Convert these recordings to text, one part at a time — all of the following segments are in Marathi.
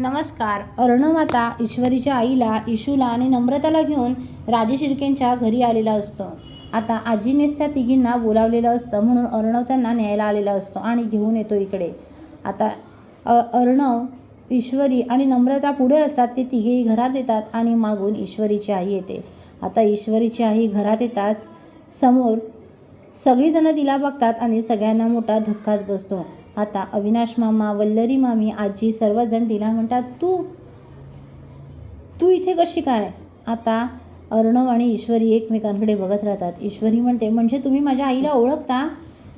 नमस्कार. अर्णव आता ईश्वरीच्या आईला इशूला आणि नम्रताला घेऊन राजे शिर्केंच्या घरी आलेला असतो. आता आजीनेच त्या तिघींना बोलावलेलं असतं म्हणून अर्णव त्यांना न्यायला आलेला असतो आणि घेऊन येतो इकडे. आता अर्णव ईश्वरी आणि नम्रता पुढे असतात ते तिघेही घरात येतात आणि मागून ईश्वरीची आई येते. आता ईश्वरीची आई घरात येताच समोर सगळीजणं तिला बघतात आणि सगळ्यांना मोठा धक्काच बसतो. आता अविनाश मामा वल्लरी मामी आजी सर्वजण तिला म्हणतात तू तू इथे कशी काय? आता अर्णव आणि ईश्वरी एकमेकांकडे बघत राहतात. ईश्वरी म्हणते म्हणजे तुम्ही माझ्या आईला ओळखता?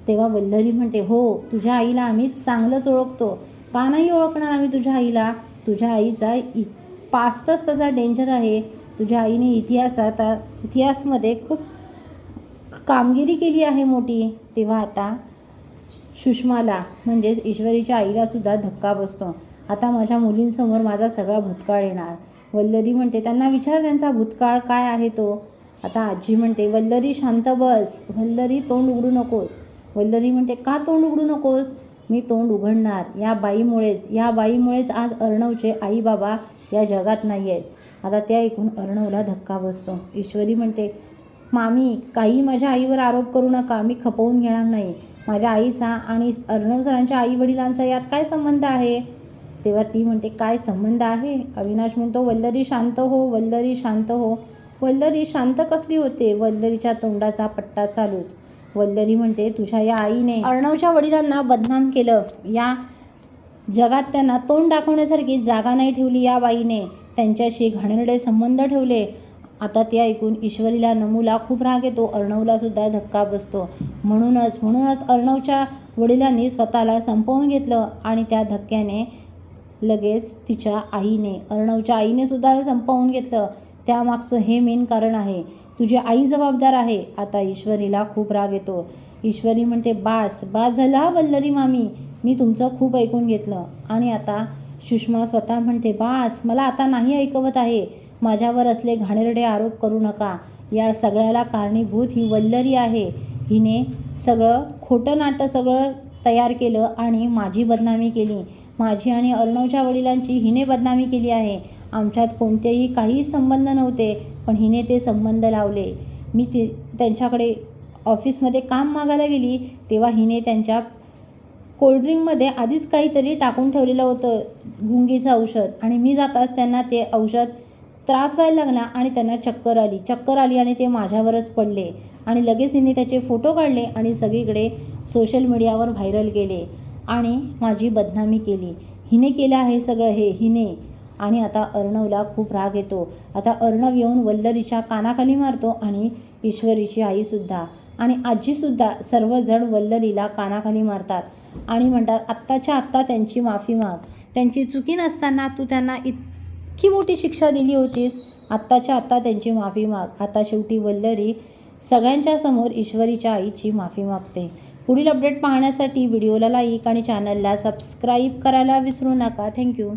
तेव्हा वल्लरी म्हणते हो तुझ्या आईला आम्ही चांगलंच ओळखतो. का नाही ओळखणार आम्ही तुझ्या आईला? तुझ्या आईचा इ पास्टच तसा डेंजर आहे. तुझ्या आईने इतिहासात इतिहासमध्ये खूप कामगिरी केली आहे मोठी. तेव्हा आता सुषमाला म्हणजेच ईश्वरीच्या आईलासुद्धा धक्का बसतो. आता माझ्या मुलींसमोर माझा सगळा भूतकाळ येणार. वल्लरी म्हणते त्यांना विचार त्यांचा भूतकाळ काय आहे तो? आता आजी म्हणते वल्लरी शांत बस. वल्लरी तोंड उघडू नकोस. वल्लरी म्हणते का तोंड उघडू नकोस? मी तोंड उघडणार. या बाईमुळेच या बाईमुळेच आज अर्णवचे आई बाबा या जगात नाही आहेत आता त्या ऐकून अर्णवला धक्का बसतो. ईश्वरी म्हणते मामी काही माझ्या आईवर आरोप करू नका मी खपवून घेणार नाही. माझ्या आईचा आणि अर्णव सरांच्या आई वडिलांचा यात काय संबंध आहे? तेव्हा ती म्हणते काय संबंध आहे? अविनाश म्हणतो वल्लरी शांत हो वल्लरी शांत हो. वल्लरी शांत कसली होते? वल्लरीच्या तोंडाचा पट्टा चालूच. वल्लरी म्हणते तुझ्या या आईने अर्णवच्या वडिलांना बदनाम केलं. या जगात त्यांना तोंड दाखवण्यासारखी जागा नाही ठेवली या बाईने. त्यांच्याशी घाणेरडे संबंध ठेवले. आता ते ऐकून ईश्वरीला नमूला खूप राग येतो अर्णवला सुद्धा धक्का बसतो. म्हणूनच म्हणूनच अर्णवच्या वडिलांनी स्वतःला संपवून घेतलं आणि त्या धक्क्याने लगेच तिच्या आईने अर्णवच्या आईने सुद्धा संपवून घेतलं. त्यामागचं हे मेन कारण आहे तुझी आई जबाबदार आहे. आता ईश्वरीला खूप राग येतो. ईश्वरी म्हणते बास बास झाला वल्लरी मामी मी तुमचं खूप ऐकून घेतलं. आणि आता सुषमा स्वतः म्हणते बास मला आता नाही ऐकवत आहे. माझ्यावर असले घाणेरडे आरोप करू नका. या सगळ्याला कारणीभूत ही वल्लरी आहे. हिने सगळं खोटं नाटं सगळं तयार केलं आणि माझी बदनामी केली. माझी आणि अर्णवच्या वडिलांची हिने बदनामी केली आहे. आमच्यात कोणतेही काही संबंध नव्हते पण हिने ते संबंध लावले. मी ते त्यांच्याकडे ऑफिसमध्ये काम मागायला गेली तेव्हा हिने त्यांच्या कोल्ड्रिंकमध्ये आधीच काहीतरी टाकून ठेवलेलं होतं गुंगीचं औषध. आणि मी जाताच त्यांना ते औषध त्रास व्हायला लागला आणि त्यांना चक्कर आली. चक्कर आली आणि ते माझ्यावरच पडले. आणि लगेच हिने त्याचे फोटो काढले आणि सगळीकडे सोशल मीडियावर व्हायरल केले आणि माझी बदनामी केली. हिने केलं आहे सगळं हे. हिने आणि आता अर्णवला खूप राग येतो. आता अर्णव येऊन वल्लरीच्या कानाखाली मारतो आणि ईश्वरीची आईसुद्धा आणि आजीसुद्धा सर्वजण वल्लरीला कानाखाली मारतात. आणि म्हणतात आत्ताच्या आत्ता त्यांची माफी माग. त्यांची चुकी नसताना तू त्यांना इतकी मोठी शिक्षा दिली होतीस. आत्ताच्या आत्ता त्यांची माफी माग. आता शेवटी वल्लरी सगळ्यांच्या समोर ईश्वरीच्या आईची माफी मागते. पुढील अपडेट पाहण्यासाठी व्हिडिओला लाईक आणि चॅनलला सबस्क्राईब करायला विसरू नका. थँक्यू